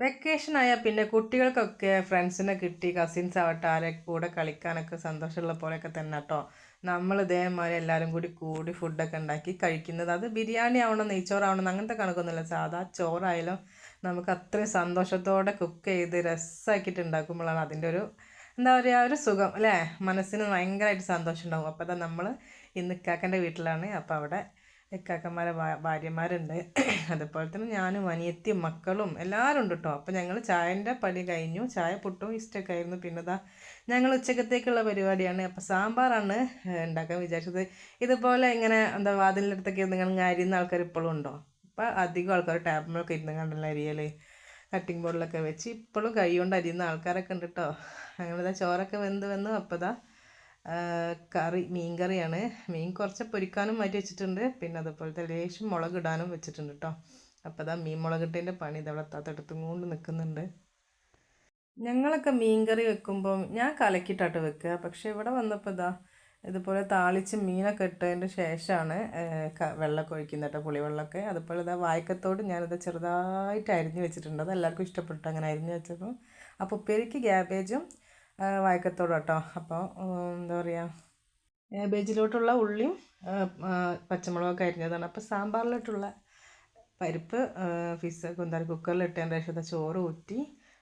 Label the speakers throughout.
Speaker 1: Vacation ആയാൽ പിന്നെ കുട്ടികൾക്കൊക്കെ ഫ്രണ്ട്സിനെ കിട്ടി കസിൻസ് ആവട്ടെ ആരെ കൂടെ കളിക്കാനൊക്കെ സന്തോഷമുള്ള പോലെയൊക്കെ തന്നെ കേട്ടോ നമ്മൾ ഇതേമാതിരി എല്ലാവരും കൂടി കൂടി ഫുഡൊക്കെ ഉണ്ടാക്കി കഴിക്കുന്നത്. അത് ബിരിയാണി ആവണം നെയ്ച്ചോറാവണം അങ്ങനത്തെ കണക്കൊന്നുമില്ല. സാധാ ചോറായാലും നമുക്ക് അത്രയും സന്തോഷത്തോടെ കുക്ക് ചെയ്ത് രസമാക്കിയിട്ട് ഉണ്ടാക്കുമ്പോഴാണ് അതിന്റെ ഒരു എന്താ പറയുക ഒരു സുഖം അല്ലേ? മനസ്സിന് ഭയങ്കരമായിട്ട് സന്തോഷം ഉണ്ടാകും അപ്പോൾ നമ്മൾ ഇന്ന് ഇക്കാക്കന്റെ വീട്ടിലാണ്. അപ്പോൾ അവിടെ ഇക്കാക്കന്മാരെ ഭാര്യമാരുണ്ട്. അതുപോലെ തന്നെ ഞാനും അനിയത്തിയും മക്കളും എല്ലാവരും ഉണ്ട് കേട്ടോ അപ്പോൾ ഞങ്ങൾ ചായന്റെ പണി കഴിഞ്ഞു. ചായ പുട്ടും ഇഷ്ടമൊക്കെ ആയിരുന്നു. പിന്നെ ഇതാ ഞങ്ങൾ ഉച്ചക്കത്തേക്കുള്ള പരിപാടിയാണ്. അപ്പോൾ സാമ്പാറാണ് ഉണ്ടാക്കാൻ വിചാരിച്ചത്. ഇതുപോലെ ഇങ്ങനെ എന്താ വാതിലിന്റെ അടുത്തൊക്കെ നിങ്ങൾ അരിയുന്ന ആൾക്കാർ ഇപ്പോഴും ഉണ്ടോ? അപ്പോൾ അധികം ആൾക്കാർ ടാപ്പിലൊക്കെ ഇരുന്ന് കണ്ടല്ല അരിയൽ കട്ടിംഗ് ബോർഡിലൊക്കെ വെച്ച് ഇപ്പോഴും കൈ കൊണ്ട് അരിയുന്ന ആൾക്കാരൊക്കെ ഉണ്ട് കേട്ടോ ഞങ്ങളിതാ ചോറൊക്കെ വെന്ത് വന്നു അപ്പോൾ ഇതാ കറി മീൻ കറിയാണ് മീൻ കുറച്ച് പൊരിക്കാനും മാറ്റി വെച്ചിട്ടുണ്ട്. പിന്നെ അതുപോലത്തെ ലേശം മുളക് ഇടാനും വെച്ചിട്ടുണ്ട് കേട്ടോ അപ്പോൾ അതാ മീൻ മുളകിട്ടതിന്റെ പണി ഇതവിടെ തത്തെടുത്തും കൊണ്ട് നിൽക്കുന്നുണ്ട്. ഞങ്ങളൊക്കെ മീൻ കറി വെക്കുമ്പോൾ ഞാൻ കലക്കിയിട്ടാട്ട് വെക്കുക. പക്ഷേ ഇവിടെ വന്നപ്പോൾ ഇതാ ഇതുപോലെ താളിച്ച് മീനൊക്കെ ഇട്ടതിന്റെ ശേഷമാണ് വെള്ളമൊക്കെ ഒഴിക്കുന്നത് കേട്ടോ പുളിവെള്ളമൊക്കെ. അതുപോലെ ഇതാ വായ്ക്കത്തോട് ഞാനിത് ചെറുതായിട്ട് അരിഞ്ഞു വെച്ചിട്ടുണ്ട്. അത് എല്ലാവർക്കും ഇഷ്ടപ്പെട്ടു അങ്ങനെ അരിഞ്ഞ് വെച്ചപ്പോൾ അപ്പോൾ ഉപ്പേരിക്ക് ഗ്യാബേജും വായക്കത്തോട് കേട്ടോ. അപ്പോൾ എന്താ പറയുക കാബേജിലോട്ടുള്ള ഉള്ളിയും പച്ചമുളകൊക്കെ അരിഞ്ഞതാണ്. അപ്പോൾ സാമ്പാറിലോട്ടുള്ള പരിപ്പ് ഫിസ് കുന്താരി കുക്കറിൽ ഇട്ടതിന്റെ ശേഷം ചോറ് ഊറ്റി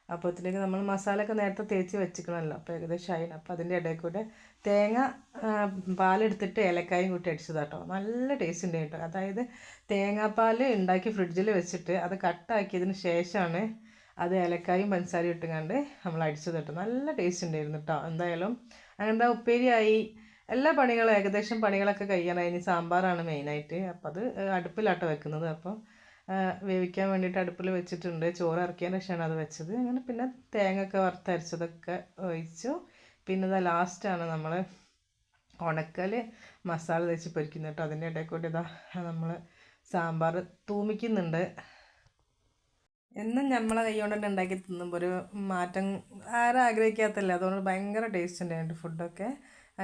Speaker 1: അപ്പോഴത്തേക്ക് നമ്മൾ മസാലയൊക്കെ നേരത്തെ തേച്ച് വെച്ചിക്കണമല്ലോ. അപ്പോൾ ഏകദേശം അതിന് അപ്പോൾ അതിന്റെ ഇടയിൽ കൂടെ തേങ്ങ പാലെടുത്തിട്ട് ഏലക്കായും കൂട്ടി അടിച്ചത് കേട്ടോ. നല്ല ടേസ്റ്റ് ഉണ്ട് കേട്ടോ. അതായത് തേങ്ങാപ്പാൽ ഉണ്ടാക്കി ഫ്രിഡ്ജിൽ വെച്ചിട്ട് അത് കട്ടാക്കിയതിന് ശേഷമാണ് അത് ഏലക്കായും പഞ്ചസാരയും ഇട്ടുകൊണ്ട് നമ്മൾ അടിച്ചു തട്ടു നല്ല ടേസ്റ്റ് ഉണ്ടായിരുന്നു കേട്ടോ എന്തായാലും അങ്ങനത്തെ ഉപ്പേരിയായി. എല്ലാ പണികളും ഏകദേശം പണികളൊക്കെ കഴിയണം. ഇനി സാമ്പാറാണ് മെയിനായിട്ട് അപ്പോൾ അത് അടുപ്പിലാട്ടോ വെക്കുന്നത്. അപ്പോൾ വേവിക്കാൻ വേണ്ടിയിട്ട് അടുപ്പിൽ വെച്ചിട്ടുണ്ട്. ചോറ് ഇറക്കിയതിന് ശേഷമാണ് അത് വെച്ചത്. അങ്ങനെ പിന്നെ തേങ്ങ ഒക്കെ വറുത്തരച്ചതൊക്കെ ഒഴിച്ചു. പിന്നെ ഇതാ ലാസ്റ്റാണ് നമ്മൾ ഉണക്കൽ മസാല തേച്ച് പൊരിക്കുന്നത് കേട്ടോ അതിന്റെ ഇടയിൽ കൂടി ഇതാ നമ്മൾ സാമ്പാർ തൂമിക്കുന്നുണ്ട്. എന്നും നമ്മളെ കൈ കൊണ്ട് തന്നെ ഉണ്ടാക്കി തിന്നുമ്പോൾ ഒരു മാറ്റം ആരും ആഗ്രഹിക്കാത്തല്ലേ? അതുകൊണ്ട് ഭയങ്കര ടേസ്റ്റ് ഉണ്ടായിട്ട് ഫുഡൊക്കെ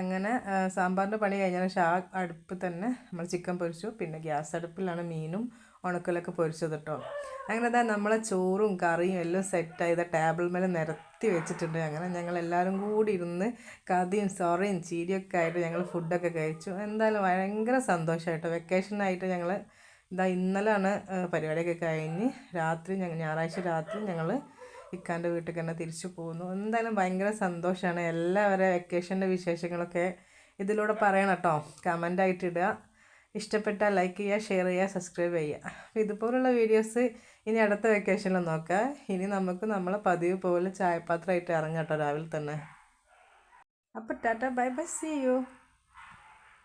Speaker 1: അങ്ങനെ സാമ്പാറിന്റെ പണി കഴിഞ്ഞാൽ ഷാ അടുപ്പ് തന്നെ നമ്മൾ ചിക്കൻ പൊരിച്ചു. പിന്നെ ഗ്യാസ് അടുപ്പിലാണ് മീനും ഉണക്കലൊക്കെ പൊരിച്ചത് കേട്ടോ അങ്ങനെ തന്നെ നമ്മളെ ചോറും കറിയും എല്ലാം സെറ്റായത് ടേബിൾ മേലെ നിരത്തി വെച്ചിട്ടുണ്ട് അങ്ങനെ ഞങ്ങൾ എല്ലാവരും കൂടി ഇരുന്ന് കഥയും സൊറയും ചീരിയൊക്കെ ആയിട്ട് ഞങ്ങൾ ഫുഡൊക്കെ കഴിച്ചു. എന്തായാലും ഭയങ്കര സന്തോഷമായിട്ടോ വെക്കേഷനായിട്ട് ഞങ്ങൾ ഇതാ ഇന്നലെയാണ് പരിപാടിയൊക്കെ കഴിഞ്ഞ് രാത്രി ഞങ്ങൾ ഞായറാഴ്ച രാത്രി ഞങ്ങൾ ഇക്കാന്റെ വീട്ടിൽ തന്നെ തിരിച്ചു പോകുന്നു. എന്തായാലും ഭയങ്കര സന്തോഷമാണ് എല്ലാവരും വെക്കേഷന്റെ വിശേഷങ്ങളൊക്കെ ഇതിലൂടെ പറയണം കേട്ടോ കമന്റായിട്ട് ഇടുക ഇഷ്ടപ്പെട്ടാൽ ലൈക്ക് ചെയ്യുക ഷെയർ ചെയ്യുക സബ്സ്ക്രൈബ് ചെയ്യുക അപ്പോൾ ഇതുപോലുള്ള വീഡിയോസ് ഇനി അടുത്ത വെക്കേഷനിൽ നോക്കുക ഇനി നമുക്ക് നമ്മളെ പതിവ് പോലെ ചായപാത്രമായിട്ട് ഇറങ്ങാം കേട്ടോ രാവിലെ തന്നെ. അപ്പോൾ tata bye bye see you